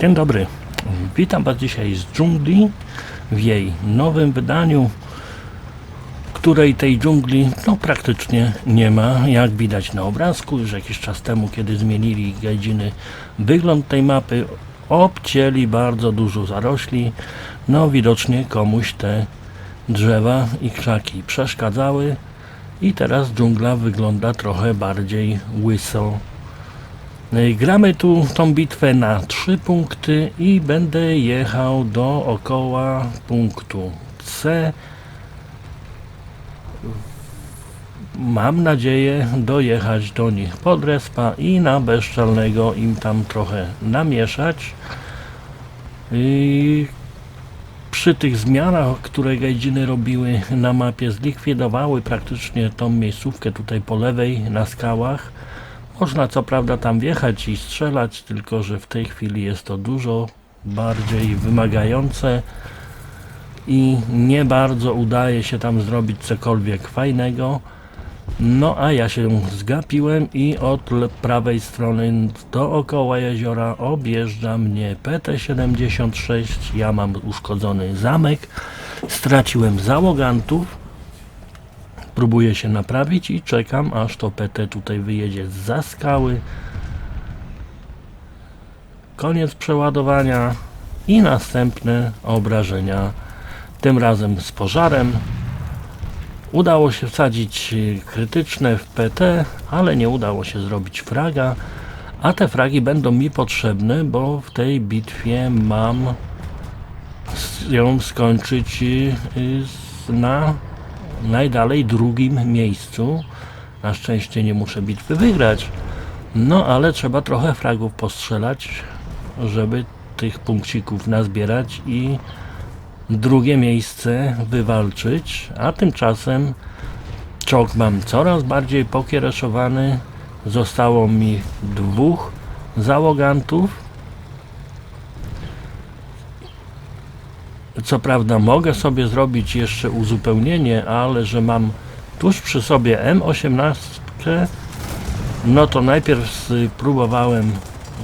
Dzień dobry. Witam Was dzisiaj z dżungli w jej nowym wydaniu, której tej dżungli no, praktycznie nie ma. Jak widać na obrazku, już jakiś czas temu, kiedy zmienili gajdziny wygląd tej mapy, obcięli bardzo dużo zarośli. No widocznie komuś te drzewa i krzaki przeszkadzały i teraz dżungla wygląda trochę bardziej łyso. Y, Gramy tu tą bitwę na trzy punkty i będę jechał dookoła punktu C. Mam nadzieję dojechać do nich pod respa i na bezczelnego im tam trochę namieszać. I przy tych zmianach, które gajdziny robiły na mapie, zlikwidowały praktycznie tą miejscówkę tutaj po lewej na skałach. Można co prawda tam wjechać i strzelać, tylko że w tej chwili jest to dużo bardziej wymagające i nie bardzo udaje się tam zrobić cokolwiek fajnego. No a ja się zgapiłem i od prawej strony dookoła jeziora objeżdża mnie PT-76. Ja mam uszkodzony zamek, straciłem załogantów. Próbuję się naprawić i czekam aż to PT tutaj wyjedzie za skały. Koniec przeładowania i następne obrażenia. Tym razem z pożarem. Udało się wsadzić krytyczne w PT, ale nie udało się zrobić fraga. A te fragi będą mi potrzebne, bo w tej bitwie mam ją skończyć y, y, na najdalej drugim miejscu. Na szczęście nie muszę bitwy wygrać. No ale trzeba trochę fragów postrzelać, żeby tych punkcików nazbierać i drugie miejsce wywalczyć. A tymczasem czołg mam coraz bardziej pokiereszowany. Zostało mi dwóch załogantów. Co prawda mogę sobie zrobić jeszcze uzupełnienie, ale że mam tuż przy sobie M18, no to najpierw próbowałem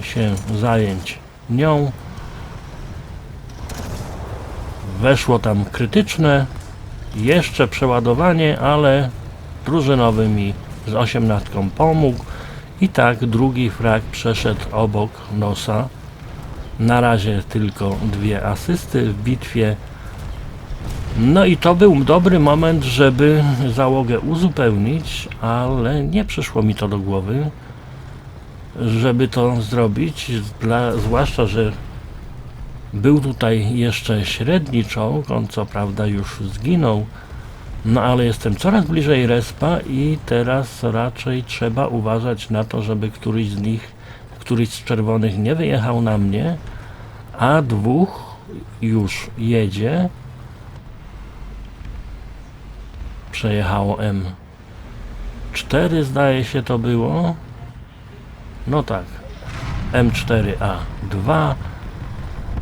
się zająć nią. Weszło tam krytyczne, jeszcze przeładowanie, ale drużynowy mi z 18 pomógł i tak drugi frag przeszedł obok nosa. Na razie tylko dwie asysty w bitwie. No i to był dobry moment, żeby załogę uzupełnić, ale nie przyszło mi to do głowy, żeby to zrobić, dla, zwłaszcza, że był tutaj jeszcze średni czołg, on co prawda już zginął, no ale jestem coraz bliżej respa i teraz raczej trzeba uważać na to, żeby któryś z nich, któryś z czerwonych nie wyjechał na mnie, a dwóch już jedzie. Przejechało M4 zdaje się to było. No tak. M4A2.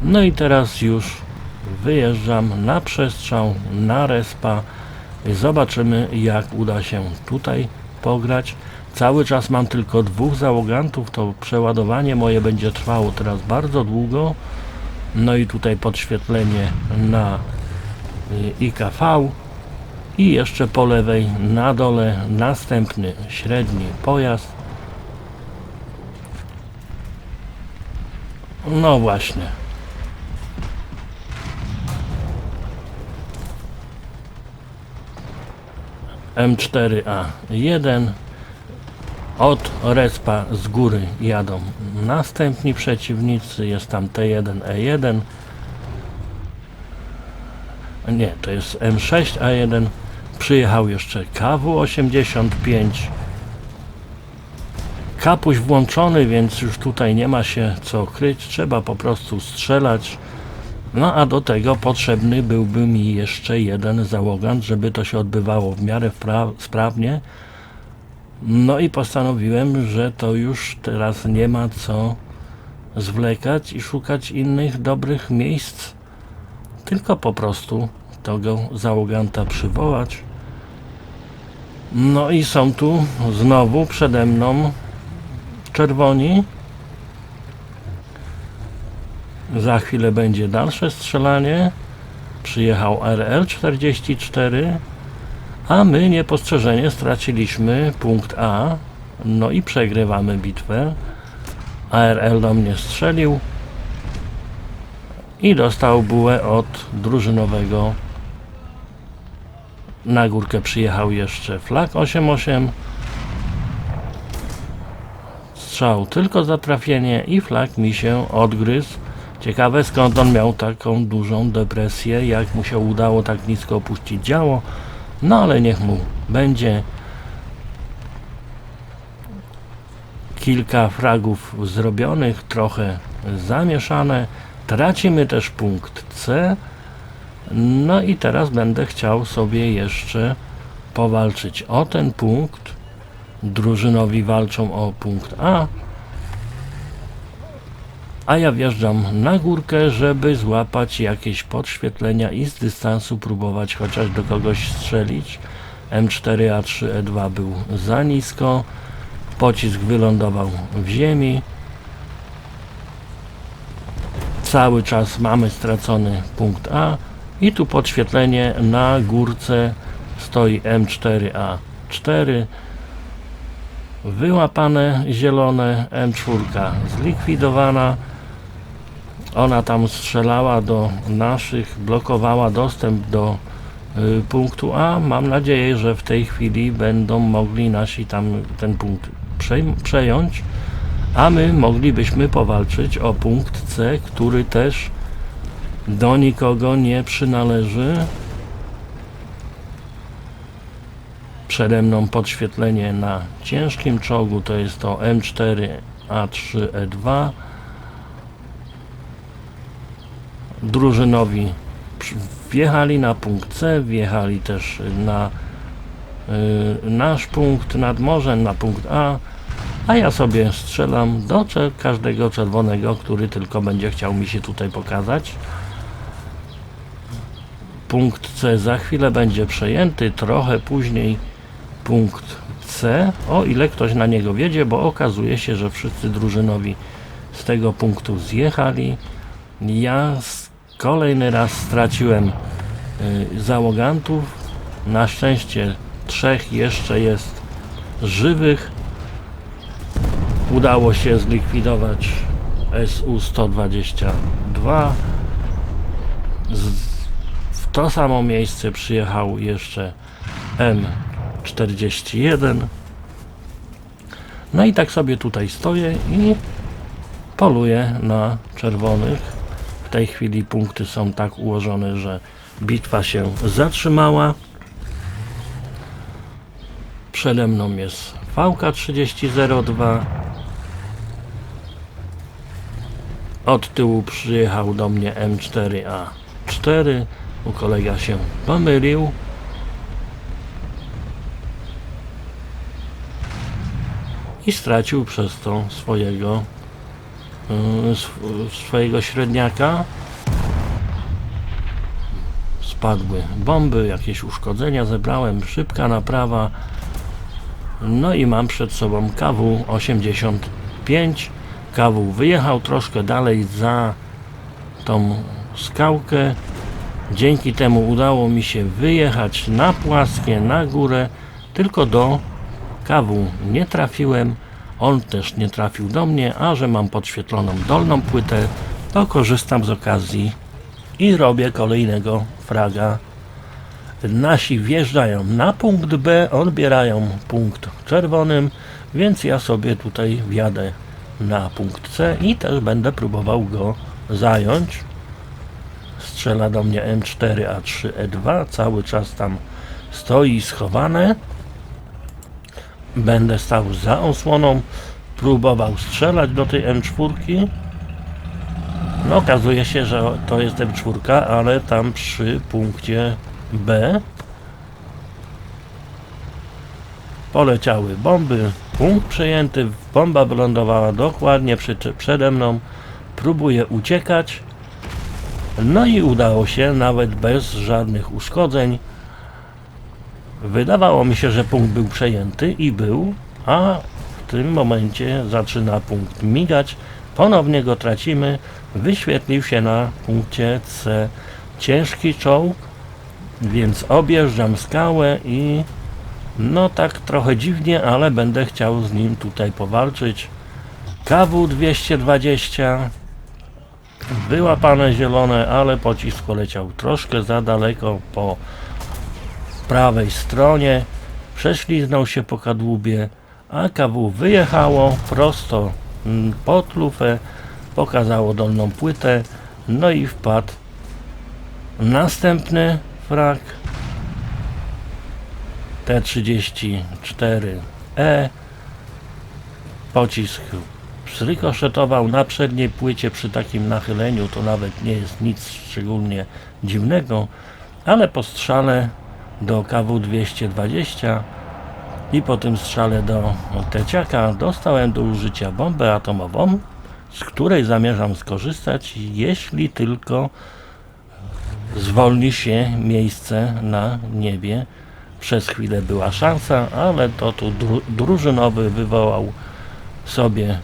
No i teraz już wyjeżdżam na przestrzał, na respa. Zobaczymy jak uda się tutaj pograć. Cały czas mam tylko dwóch załogantów, to przeładowanie moje będzie trwało teraz bardzo długo. No i tutaj podświetlenie na y, IKV i jeszcze po lewej na dole następny średni pojazd. No właśnie. M4A1 od respa z góry jadą następni przeciwnicy, jest tam T1E1 nie, to jest M6A1 przyjechał jeszcze KW85 kapuś włączony, więc już tutaj nie ma się co kryć, trzeba po prostu strzelać. No a do tego potrzebny byłby mi jeszcze jeden załogant, żeby to się odbywało w miarę sprawnie no i postanowiłem, że to już teraz nie ma co zwlekać i szukać innych dobrych miejsc, tylko po prostu tego załoganta przywołać. No i są tu znowu przede mną czerwoni. Za chwilę będzie dalsze strzelanie. Przyjechał RL-44, a my niepostrzeżenie straciliśmy punkt A. No i przegrywamy bitwę. ARL do mnie strzelił i dostał bułę od drużynowego. Na górkę przyjechał jeszcze flag 88. Strzał tylko za trafienie i flag mi się odgryzł. Ciekawe skąd on miał taką dużą depresję, jak mu się udało tak nisko opuścić działo. No ale niech mu będzie. Kilka fragów zrobionych, trochę zamieszane. Tracimy też punkt C. No i teraz będę chciał sobie jeszcze powalczyć o ten punkt. Drużynowi walczą o punkt A. A ja wjeżdżam na górkę, żeby złapać jakieś podświetlenia i z dystansu próbować chociaż do kogoś strzelić. M4A3E2 był za nisko. Pocisk wylądował w ziemi. Cały czas mamy stracony punkt A i tu podświetlenie na górce stoi M4A4 wyłapane zielone M4 zlikwidowana ona tam strzelała do naszych blokowała dostęp do y, punktu A mam nadzieję, że w tej chwili będą mogli nasi tam ten punkt przejąć a my moglibyśmy powalczyć o punkt C, który też do nikogo nie przynależy. Przede mną podświetlenie na ciężkim czołgu to jest to M4A3E2. Drużynowi wjechali na punkt C, wjechali też na y, nasz punkt nad morzem, na punkt A. A ja sobie strzelam do każdego czerwonego, który tylko będzie chciał mi się tutaj pokazać. Punkt C za chwilę będzie przejęty, trochę później punkt C, o ile ktoś na niego wiedzie, bo okazuje się, że wszyscy drużynowi z tego punktu zjechali. Ja s- kolejny raz straciłem y, załogantów. Na szczęście trzech jeszcze jest żywych udało się zlikwidować SU-122. Z- W to samo miejsce przyjechał jeszcze M41. No i tak sobie tutaj stoję i poluję na czerwonych. Tej chwili punkty są tak ułożone, że bitwa się zatrzymała. Przede mną jest VK3002. Od tyłu przyjechał do mnie M4A4. U kolega się pomylił. I stracił przez to swojego sw- swojego średniaka. Spadły bomby, jakieś uszkodzenia zebrałem, szybka naprawa. No i mam przed sobą KW 85. KW wyjechał troszkę dalej za tą skałkę. Dzięki temu udało mi się wyjechać na płaskie, na górę, tylko do KW nie trafiłem. On też nie trafił do mnie, a że mam podświetloną dolną płytę, to korzystam z okazji i robię kolejnego fraga Nasi wjeżdżają na punkt B, odbierają punkt czerwonym, więc ja sobie tutaj wjadę na punkt C i też będę próbował go zająć. Strzela do mnie M4A3E2, cały czas tam stoi schowane. Będę stał za osłoną, próbował strzelać do tej M4. No okazuje się, że to jest M4, ale tam przy punkcie B poleciały bomby, punkt przejęty, bomba wylądowała dokładnie przy, przede mną, próbuję uciekać, no i udało się nawet bez żadnych uszkodzeń. Wydawało mi się, że punkt był przejęty i był, a w tym momencie zaczyna punkt migać. Ponownie go tracimy. Wyświetlił się na punkcie C ciężki czołg, więc objeżdżam skałę i no tak trochę dziwnie, ale będę chciał z nim tutaj powalczyć. KW 220 wyłapane zielone, ale pocisk poleciał troszkę za daleko po prawej stronie. Prześliznął się po kadłubie, a KW wyjechało prosto mm, pod lufę, pokazało dolną płytę, no i wpadł następny frak T-34E. Pocisk zrykoszetował na przedniej płycie przy takim nachyleniu, to nawet nie jest nic szczególnie dziwnego, ale po strzale do KW-220 i po tym strzale do Teciaka dostałem do użycia bombę atomową, z której zamierzam skorzystać, jeśli tylko zwolni się miejsce na niebie. Przez chwilę była szansa, ale to tu dru- drużynowy wywołał sobie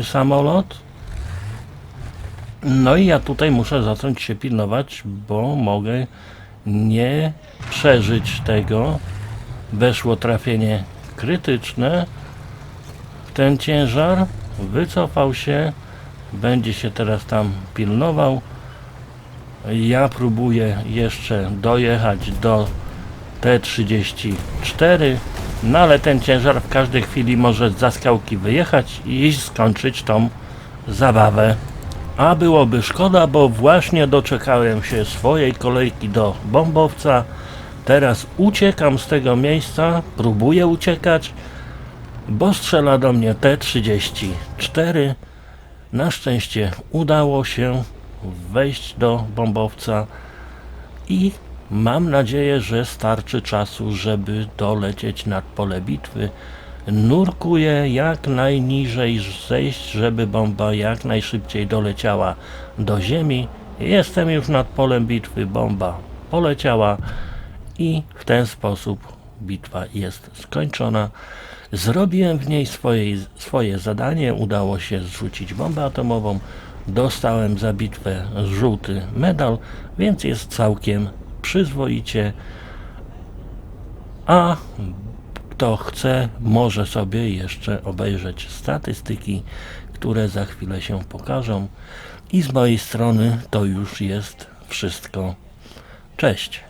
y, samolot. No i ja tutaj muszę zacząć się pilnować, bo mogę nie przeżyć tego. Weszło trafienie krytyczne ten ciężar. Wycofał się. Będzie się teraz tam pilnował. Ja próbuję jeszcze dojechać do T34, no ale ten ciężar w każdej chwili może za skałki wyjechać i skończyć tą zabawę. A byłoby szkoda, bo właśnie doczekałem się swojej kolejki do bombowca. Teraz uciekam z tego miejsca, próbuję uciekać, bo strzela do mnie T34. Na szczęście udało się wejść do bombowca i mam nadzieję, że starczy czasu, żeby dolecieć nad pole bitwy. Nurkuję jak najniżej zejść, żeby bomba jak najszybciej doleciała do ziemi. Jestem już nad polem bitwy, bomba poleciała i w ten sposób bitwa jest skończona. Zrobiłem w niej swoje, swoje zadanie, udało się zrzucić bombę atomową, dostałem za bitwę żółty medal, więc jest całkiem przyzwoicie. A kto chce, może sobie jeszcze obejrzeć statystyki, które za chwilę się pokażą. I z mojej strony to już jest wszystko. Cześć.